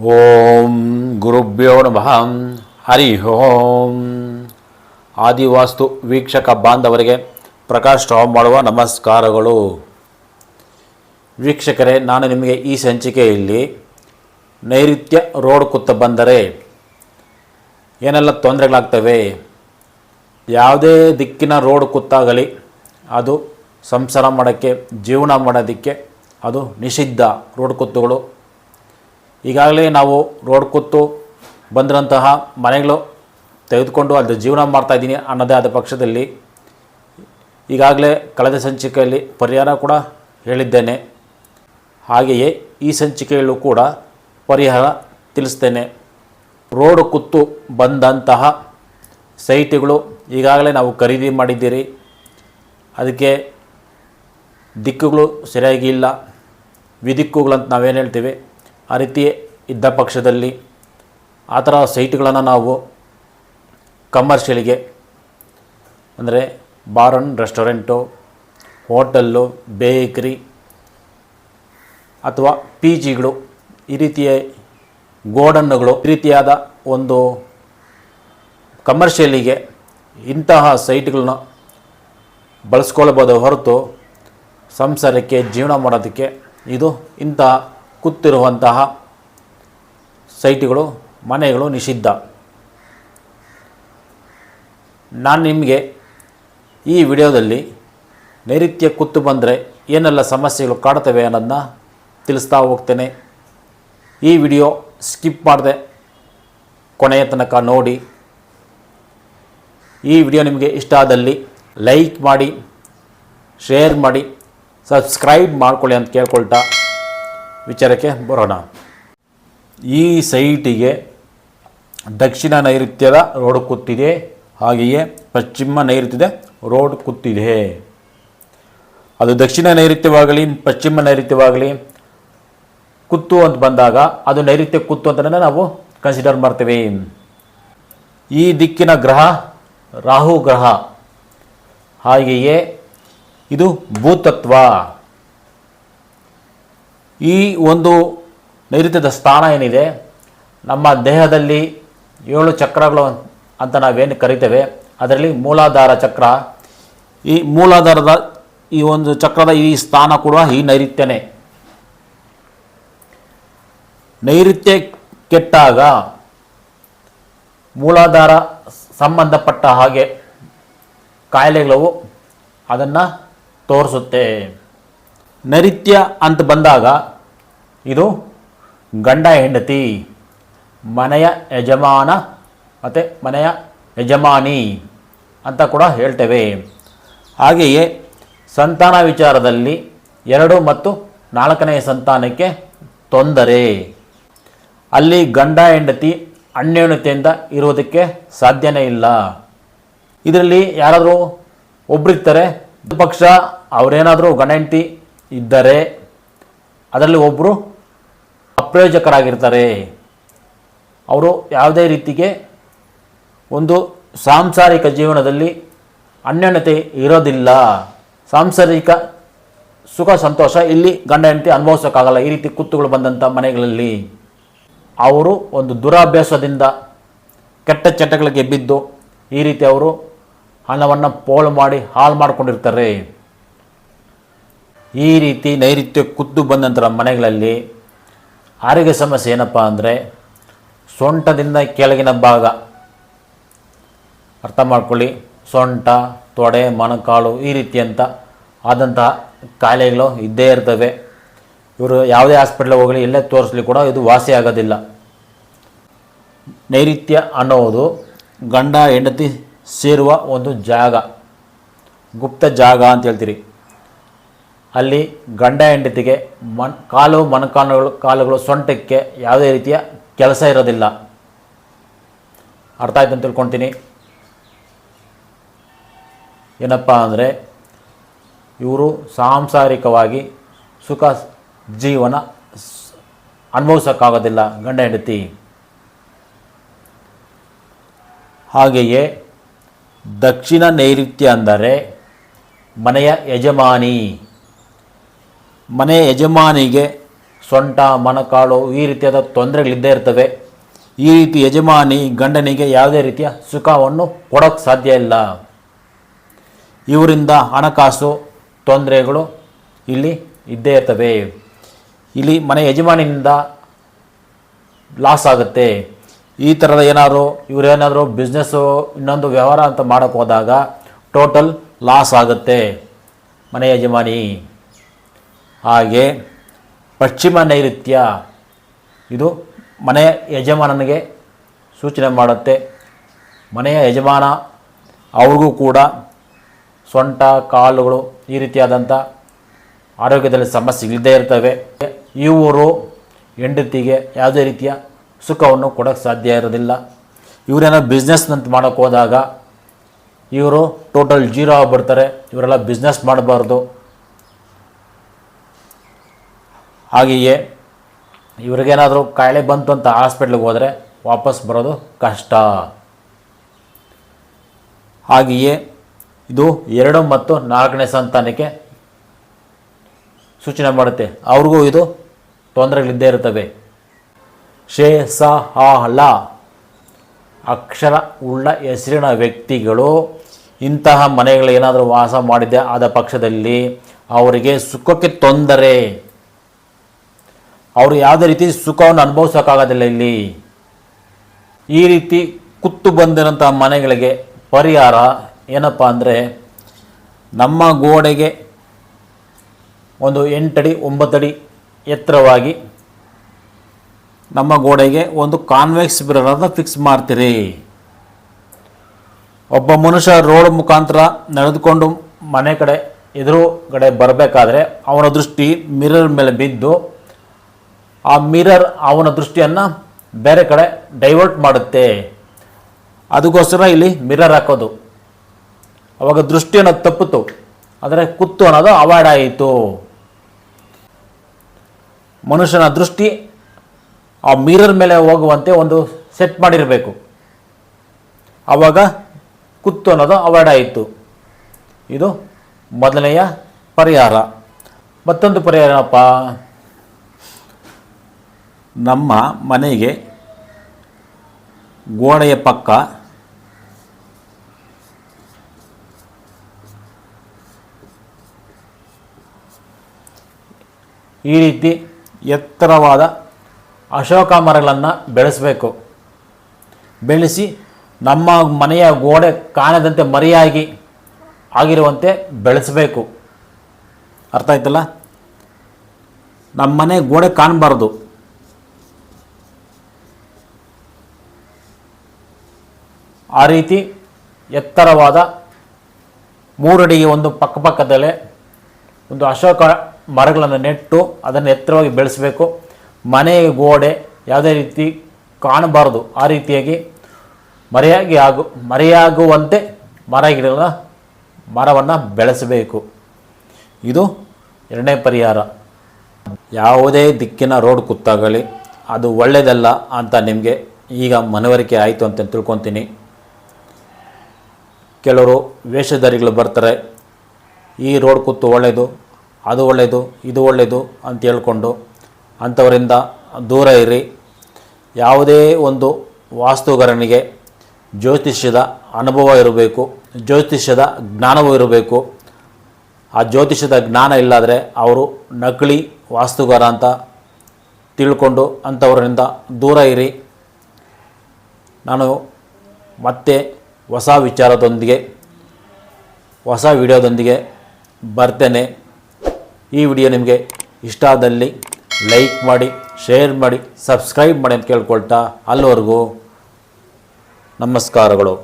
ಓಂ ಗುರುಭ್ಯೋ ನಮಃ ಹರಿ ಓಂ ಆದಿವಾಸ್ತು ವೀಕ್ಷಕ ಬಾಂಧವರಿಗೆ ಪ್ರಕಾಶ್ ರಾವ್ ಮಾಡುವ ನಮಸ್ಕಾರಗಳು. ವೀಕ್ಷಕರೇ, ನಾನು ನಿಮಗೆ ಈ ಸಂಚಿಕೆಯಲ್ಲಿ ನೈಋತ್ಯ ರೋಡ್ ಕುತ್ತ ಬಂದರೆ ಏನೆಲ್ಲ ತೊಂದರೆಗಳಾಗ್ತವೆ, ಯಾವುದೇ ದಿಕ್ಕಿನ ರೋಡ್ ಕುತ್ತಾಗಲಿ, ಅದು ಸಂಸಾರ ಮಾಡೋಕ್ಕೆ, ಜೀವನ ಮಾಡೋದಕ್ಕೆ ಅದು ನಿಷಿದ್ಧ ರೋಡ್ ಕುತ್ತುಗಳು. ಈಗಾಗಲೇ ನಾವು ರೋಡ್ ಕೂತು ಬಂದಿರೋಂತಹ ಮನೆಗಳು ತೆಗೆದುಕೊಂಡು ಅಲ್ಲಿ ಜೀವನ ಮಾಡ್ತಾಯಿದ್ದೀನಿ ಅನ್ನೋದೇ ಆದ ಪಕ್ಷದಲ್ಲಿ ಈಗಾಗಲೇ ಕಳೆದ ಸಂಚಿಕೆಯಲ್ಲಿ ಪರಿಹಾರ ಕೂಡ ಹೇಳಿದ್ದೇನೆ. ಹಾಗೆಯೇ ಈ ಸಂಚಿಕೆಯಲ್ಲೂ ಕೂಡ ಪರಿಹಾರ ತಿಳಿಸ್ತೇನೆ. ರೋಡ್ ಕುತ್ತು ಬಂದಂತಹ ಸೈಟ್ಗಳು ಈಗಾಗಲೇ ನಾವು ಖರೀದಿ ಮಾಡಿದ್ದೀರಿ. ಅದಕ್ಕೆ ದಿಕ್ಕುಗಳು ಸರಿಯಾಗಿ ಇಲ್ಲ. ವಿದಿಕ್ಕುಗಳಂತ ನಾವೇನು ಹೇಳ್ತೀವಿ? ಆ ರೀತಿ ಇದ್ದ ಪಕ್ಷದಲ್ಲಿ ಆ ಥರ ಸೈಟ್ಗಳನ್ನು ನಾವು ಕಮರ್ಷಿಯಲ್ಗೆ ಅಂದರೆ ಬಾರ್ ಅಂಡ್ ರೆಸ್ಟೋರೆಂಟು, ಹೋಟೆಲ್ಲು, ಬೇಕ್ರಿ ಅಥವಾ ಪಿ ಜಿಗಳು ಈ ರೀತಿಯ ಗೋಡನ್ನುಗಳು ಈ ರೀತಿಯಾದ ಒಂದು ಕಮರ್ಷಿಯಲಿಗೆ ಇಂತಹ ಸೈಟ್ಗಳನ್ನ ಬಳಸ್ಕೊಳ್ಬೋದು ಹೊರತು ಸಂಸಾರಕ್ಕೆ, ಜೀವನ ಮಾಡೋದಕ್ಕೆ ಇದು ಇಂತಹ ಕೂತಿರುವಂತಹ ಸೈಟ್ಗಳು, ಮನೆಗಳು ನಿಷಿದ್ಧ. ನಾನು ನಿಮಗೆ ಈ ವಿಡಿಯೋದಲ್ಲಿ ನೈರುತ್ಯ ಕುತ್ತು ಬಂದರೆ ಏನೆಲ್ಲ ಸಮಸ್ಯೆಗಳು ಕಾಡ್ತವೆ ಅನ್ನೋದನ್ನ ತಿಳಿಸ್ತಾ ಹೋಗ್ತೇನೆ. ಈ ವಿಡಿಯೋ ಸ್ಕಿಪ್ ಮಾಡದೆ ಕೊನೆಯ ತನಕ ನೋಡಿ. ಈ ವಿಡಿಯೋ ನಿಮಗೆ ಇಷ್ಟ ಆದಲ್ಲಿ ಲೈಕ್ ಮಾಡಿ, ಶೇರ್ ಮಾಡಿ, ಸಬ್ಸ್ಕ್ರೈಬ್ ಮಾಡ್ಕೊಳ್ಳಿ ಅಂತ ಕೇಳ್ಕೊಳ್ತಾ ವಿಚಾರಕ್ಕೆ ಬರೋಣ. ಈ ಸೈಟಿಗೆ ದಕ್ಷಿಣ ನೈಋತ್ಯದ ರೋಡ್ ಕೂತಿದೆ ಹಾಗೆಯೇ ಪಶ್ಚಿಮ ನೈಋತ್ಯದ ರೋಡ್ ಕೂತಿದೆ ಅದು ದಕ್ಷಿಣ ನೈಋತ್ಯವಾಗಲಿ, ಪಶ್ಚಿಮ ನೈಋತ್ಯವಾಗಲಿ ಕುತ್ತು ಅಂತ ಬಂದಾಗ ಅದು ನೈಋತ್ಯ ಕುತ್ತು ಅಂತಲೇ ನಾವು ಕನ್ಸಿಡರ್ ಮಾಡ್ತೇವೆ. ಈ ದಿಕ್ಕಿನ ಗ್ರಹ ರಾಹು ಗ್ರಹ, ಹಾಗೆಯೇ ಇದು ಭೂತತ್ವ. ಈ ಒಂದು ನೈಋತ್ಯದ ಸ್ಥಾನ ಏನಿದೆ, ನಮ್ಮ ದೇಹದಲ್ಲಿ ಏಳು ಚಕ್ರಗಳು ಅಂತ ನಾವೇನು ಕರಿತೇವೆ, ಅದರಲ್ಲಿ ಮೂಲಾಧಾರ ಚಕ್ರ. ಈ ಮೂಲಾಧಾರದ ಈ ಒಂದು ಚಕ್ರದ ಈ ಸ್ಥಾನ ಕೂಡ ಈ ನೈಋತ್ಯನೇ. ನೈಋತ್ಯ ಕೆಟ್ಟಾಗ ಮೂಲಾಧಾರ ಸಂಬಂಧಪಟ್ಟ ಹಾಗೆ ಕಾಯಿಲೆಗಳು ಅದನ್ನು ತೋರಿಸುತ್ತೆ. ನೈಋತ್ಯ ಅಂತ ಬಂದಾಗ ಇದು ಗಂಡ ಹೆಂಡತಿ, ಮನೆಯ ಯಜಮಾನ ಮತ್ತು ಮನೆಯ ಯಜಮಾನಿ ಅಂತ ಕೂಡ ಹೇಳ್ತೇವೆ. ಹಾಗೆಯೇ ಸಂತಾನ ವಿಚಾರದಲ್ಲಿ ಎರಡು ಮತ್ತು ನಾಲ್ಕನೆಯ ಸಂತಾನಕ್ಕೆ ತೊಂದರೆ. ಅಲ್ಲಿ ಗಂಡ ಹೆಂಡತಿ ಅಣ್ಣೆಣತೆಯಿಂದ ಇರುವುದಕ್ಕೆ ಸಾಧ್ಯನೇ ಇಲ್ಲ. ಇದರಲ್ಲಿ ಯಾರಾದರೂ ಒಬ್ಬರಿರ್ತಾರೆ ಪಕ್ಷ ಅವರೇನಾದರೂ ಗಂಡ ಹೆಂಡತಿ ಇದ್ದರೆ ಅದರಲ್ಲಿ ಒಬ್ಬರು ಅಪ್ರಯೋಜಕರಾಗಿರ್ತಾರೆ. ಅವರು ಯಾವುದೇ ರೀತಿಗೆ ಒಂದು ಸಾಂಸಾರಿಕ ಜೀವನದಲ್ಲಿ ಅನ್ಯೋನ್ಯತೆ ಇರೋದಿಲ್ಲ. ಸಾಂಸಾರಿಕ ಸುಖ, ಸಂತೋಷ ಇಲ್ಲಿ ಗಂಡ, ಹೆಂಡತಿ ಅನುಭವಿಸೋಕ್ಕಾಗಲ್ಲ. ಈ ರೀತಿ ಕುತ್ತುಗಳು ಬಂದಂಥ ಮನೆಗಳಲ್ಲಿ ಅವರು ಒಂದು ದುರಾಭ್ಯಾಸದಿಂದ ಕೆಟ್ಟ ಚಟಗಳಿಗೆ ಬಿದ್ದು ಈ ರೀತಿ ಅವರು ಹಣವನ್ನು ಪೋಲು ಮಾಡಿ ಹಾಳು ಮಾಡಿಕೊಂಡಿರ್ತಾರೆ. ಈ ರೀತಿ ನೈಋತ್ಯ ಕುದ್ದು ಬಂದಂಥ ಮನೆಗಳಲ್ಲಿ ಆರೋಗ್ಯ ಸಮಸ್ಯೆ ಏನಪ್ಪ ಅಂದರೆ ಸೊಂಟದಿಂದ ಕೆಳಗಿನ ಭಾಗ. ಅರ್ಥ ಮಾಡ್ಕೊಳ್ಳಿ. ಸೊಂಟ, ತೊಡೆ, ಮೊಣಕಾಲು ಈ ರೀತಿ ಅಂತ ಆದಂತಹ ಕಾಯಿಲೆಗಳು ಇದ್ದೇ ಇರ್ತವೆ. ಇವರು ಯಾವುದೇ ಹಾಸ್ಪಿಟ್ಲಿಗೆ ಹೋಗಲಿ ಎಲ್ಲೇ ತೋರಿಸ್ಲಿ ಕೂಡ ಇದು ವಾಸಿ ಆಗೋದಿಲ್ಲ. ನೈಋತ್ಯ ಅನ್ನೋದು ಗಂಡ, ಹೆಂಡತಿ ಸೇರುವ ಒಂದು ಜಾಗ. ಗುಪ್ತ ಜಾಗ ಅಂತ ಹೇಳ್ತೀರಿ. ಅಲ್ಲಿ ಗಂಡ ಹೆಂಡತಿಗೆ ಮನ್, ಕಾಲು ಮೊಣಕಾಲುಗಳು ಕಾಲುಗಳು ಸೊಂಟಕ್ಕೆ ಯಾವುದೇ ರೀತಿಯ ಕೆಲಸ ಇರೋದಿಲ್ಲ. ಅರ್ಥ ಆಯ್ತು ಅಂತ ತಿಳ್ಕೊತೀನಿ. ಏನಪ್ಪ ಅಂದರೆ, ಇವರು ಸಾಂಸಾರಿಕವಾಗಿ ಸುಖ ಜೀವನ ಅನುಭವಿಸೋಕ್ಕಾಗೋದಿಲ್ಲ ಗಂಡ ಹೆಂಡತಿ. ಹಾಗೆಯೇ ದಕ್ಷಿಣ ನೈಋತ್ಯ ಅಂದರೆ ಮನೆಯ ಯಜಮಾನಿ. ಮನೆಯ ಯಜಮಾನಿಗೆ ಸೊಂಟ, ಮೊಣಕಾಲು ಈ ರೀತಿಯಾದ ತೊಂದರೆಗಳಿದ್ದೇ ಇರ್ತವೆ. ಈ ರೀತಿ ಯಜಮಾನಿ ಗಂಡನಿಗೆ ಯಾವುದೇ ರೀತಿಯ ಸುಖವನ್ನು ಕೊಡೋಕ್ಕೆ ಸಾಧ್ಯ ಇಲ್ಲ. ಇವರಿಂದ ಹಣಕಾಸು ತೊಂದರೆಗಳು ಇಲ್ಲಿ ಇದ್ದೇ ಇರ್ತವೆ. ಇಲ್ಲಿ ಮನೆ ಯಜಮಾನಿಯಿಂದ ಲಾಸ್ ಆಗುತ್ತೆ. ಈ ಥರದ ಏನಾದರೂ ಇವರೇನಾದರೂ ಬಿಸ್ನೆಸ್ಸು ಇನ್ನೊಂದು ವ್ಯವಹಾರ ಅಂತ ಮಾಡೋಕ್ಕೆ ಟೋಟಲ್ ಲಾಸ್ ಆಗುತ್ತೆ ಮನೆ ಯಜಮಾನಿ. ಹಾಗೆ ಪಶ್ಚಿಮ ನೈಋತ್ಯ, ಇದು ಮನೆಯ ಯಜಮಾನನಿಗೆ ಸೂಚನೆ ಮಾಡುತ್ತೆ. ಮನೆಯ ಯಜಮಾನ, ಅವ್ರಿಗೂ ಕೂಡ ಸೊಂಟ, ಕಾಲುಗಳು ಈ ರೀತಿಯಾದಂಥ ಆರೋಗ್ಯದಲ್ಲಿ ಸಮಸ್ಯೆಗಳಿದ್ದೇ ಇರ್ತವೆ. ಇವರು ಹೆಂಡತಿಗೆ ಯಾವುದೇ ರೀತಿಯ ಸುಖವನ್ನು ಕೊಡೋಕ್ಕೆ ಸಾಧ್ಯ ಇರೋದಿಲ್ಲ. ಇವರೇನೋ ಬಿಸ್ನೆಸ್ನಂತ ಮಾಡೋಕ್ಕೆ ಹೋದಾಗ ಇವರು ಟೋಟಲ್ ಜೀರೋ ಆಗಿಬಿಡ್ತಾರೆ. ಇವರೆಲ್ಲ ಬಿಸ್ನೆಸ್ ಮಾಡಬಾರ್ದು. ಹಾಗೆಯೇ ಇವ್ರಿಗೇನಾದರೂ ಕಾಯಿಲೆ ಬಂತು ಅಂತ ಹಾಸ್ಪಿಟ್ಲಿಗೆ ಹೋದರೆ ವಾಪಸ್ ಬರೋದು ಕಷ್ಟ. ಹಾಗೆಯೇ ಇದು ಎರಡು ಮತ್ತು ನಾಲ್ಕನೇ ಸಂತಾನಕ್ಕೆ ಸೂಚನೆ ಮಾಡುತ್ತೆ. ಅವ್ರಿಗೂ ಇದು ತೊಂದರೆಗಳಿದ್ದೇ ಇರ್ತವೆ ಶೇ ಸ ಲ. ಅಕ್ಷರ ಉಳ್ಳ ಹೆಸರಿನ ವ್ಯಕ್ತಿಗಳು ಇಂತಹ ಮನೆಗಳು ಏನಾದರೂ ವಾಸ ಮಾಡಿದ್ದೆ ಆದ ಪಕ್ಷದಲ್ಲಿ ಅವರಿಗೆ ಸುಖಕ್ಕೆ ತೊಂದರೆ. ಅವರು ಯಾವುದೇ ರೀತಿ ಸುಖವನ್ನು ಅನುಭವಿಸೋಕ್ಕಾಗೋದಿಲ್ಲ ಇಲ್ಲಿ. ಈ ರೀತಿ ಕುತ್ತು ಬಂದಿರೋಂಥ ಮನೆಗಳಿಗೆ ಪರಿಹಾರ ಏನಪ್ಪ ಅಂದರೆ ನಮ್ಮ ಗೋಡೆಗೆ ಒಂದು ಎಂಟಡಿ ಒಂಬತ್ತಡಿ ಎತ್ತರವಾಗಿ ನಮ್ಮ ಗೋಡೆಗೆ ಒಂದು ಕಾನ್ವೆಕ್ಸ್ ಮಿರರನ್ನು ಫಿಕ್ಸ್ ಮಾಡ್ತೀರಿ. ಒಬ್ಬ ಮನುಷ್ಯ ರೋಡ್ ಮುಖಾಂತರ ನಡೆದುಕೊಂಡು ಮನೆ ಕಡೆ ಎದುರುಗಡೆ ಬರಬೇಕಾದ್ರೆ ಅವನ ದೃಷ್ಟಿ ಮಿರರ್ ಮೇಲೆ ಬಿದ್ದು ಆ ಮಿರರ್ ಅವನ ದೃಷ್ಟಿಯನ್ನು ಬೇರೆ ಕಡೆ ಡೈವರ್ಟ್ ಮಾಡುತ್ತೆ. ಅದಕ್ಕೋಸ್ಕರ ಇಲ್ಲಿ ಮಿರರ್ ಹಾಕೋದು. ಅವಾಗ ದೃಷ್ಟಿ ಅನ್ನೋದು ತಪ್ಪಿತು ಆದರೆ ಕುತ್ತು ಅನ್ನೋದು ಅವಾಯ್ಡ್ ಆಯಿತು. ಮನುಷ್ಯನ ದೃಷ್ಟಿ ಆ ಮಿರರ್ ಮೇಲೆ ಹೋಗುವಂತೆ ಒಂದು ಸೆಟ್ ಮಾಡಿರಬೇಕು. ಆವಾಗ ಕುತ್ತು ಅನ್ನೋದು ಅವಾಯ್ಡ್ ಆಯಿತು. ಇದು ಮೊದಲನೆಯ ಪರಿಹಾರ. ಮತ್ತೊಂದು ಪರಿಹಾರ ಏನಪ್ಪ? ನಮ್ಮ ಮನೆಗೆ ಗೋಡೆಯ ಪಕ್ಕ ಈ ರೀತಿ ಎತ್ತರವಾದ ಅಶೋಕ ಮರಗಳನ್ನು ಬೆಳೆಸಬೇಕು. ಬೆಳೆಸಿ ನಮ್ಮ ಮನೆಯ ಗೋಡೆ ಕಾಣದಂತೆ ಮರಿಯಾಗಿ ಆಗಿರುವಂತೆ ಬೆಳೆಸಬೇಕು. ಅರ್ಥ ಆಯ್ತಲ್ಲ? ನಮ್ಮ ಮನೆ ಗೋಡೆ ಕಾಣಬಾರ್ದು. ಆ ರೀತಿ ಎತ್ತರವಾದ ಮೂರಡಿಗೆ ಒಂದು ಪಕ್ಕಪಕ್ಕದಲ್ಲೇ ಒಂದು ಅಶೋಕ ಮರಗಳನ್ನು ನೆಟ್ಟು ಅದನ್ನು ಎತ್ತರವಾಗಿ ಬೆಳೆಸಬೇಕು. ಮನೆ, ಗೋಡೆ ಯಾವುದೇ ರೀತಿ ಕಾಣಬಾರದು. ಆ ರೀತಿಯಾಗಿ ಮರೆಯಾಗಿ ಆಗು, ಮರೆಯಾಗುವಂತೆ ಮರ ಗಿಡಗಳ ಮರವನ್ನು ಬೆಳೆಸಬೇಕು. ಇದು ಎರಡನೇ ಪರಿಹಾರ. ಯಾವುದೇ ದಿಕ್ಕಿನ ರೋಡ್ ಕುತ್ತಾಗಲಿ, ಅದು ಒಳ್ಳೆಯದಲ್ಲ ಅಂತ ನಿಮಗೆ ಈಗ ಮನವರಿಕೆ ಆಯಿತು ಅಂತ ತಿಳ್ಕೊತೀನಿ. ಕೆಲವರು ವೇಷಧಾರಿಗಳು ಬರ್ತಾರೆ, ಈ ರೋಡ್ ಕೂತು ಒಳ್ಳೆಯದು ಅದು ಒಳ್ಳೆಯದು ಇದು ಒಳ್ಳೆಯದು ಅಂತ ಹೇಳ್ಕೊಂಡು ಅಂಥವರಿಂದ ದೂರ ಇರಿ. ಯಾವುದೇ ಒಂದು ವಾಸ್ತುಗಾರನಿಗೆ ಜ್ಯೋತಿಷ್ಯದ ಅನುಭವ ಇರಬೇಕು, ಜ್ಯೋತಿಷ್ಯದ ಜ್ಞಾನವೂ ಇರಬೇಕು. ಆ ಜ್ಯೋತಿಷ್ಯದ ಜ್ಞಾನ ಇಲ್ಲಾದರೆ ಅವರು ನಕಲಿ ವಾಸ್ತುಗಾರ ಅಂತ ತಿಳ್ಕೊಂಡು ಅಂಥವರಿಂದ ದೂರ ಇರಿ. ನಾನು ಮತ್ತೆ ಹೊಸ ವಿಚಾರದೊಂದಿಗೆ, ಹೊಸ ವಿಡಿಯೋದೊಂದಿಗೆ ಬರ್ತೇನೆ. ಈ ವಿಡಿಯೋ ನಿಮಗೆ ಇಷ್ಟ ಆದಲ್ಲಿ ಲೈಕ್ ಮಾಡಿ, ಶೇರ್ ಮಾಡಿ, ಸಬ್ಸ್ಕ್ರೈಬ್ ಮಾಡಿ ಅಂತ ಕೇಳ್ಕೊಳ್ತಾ ಅಲ್ಲಿವರೆಗೂ ನಮಸ್ಕಾರಗಳು.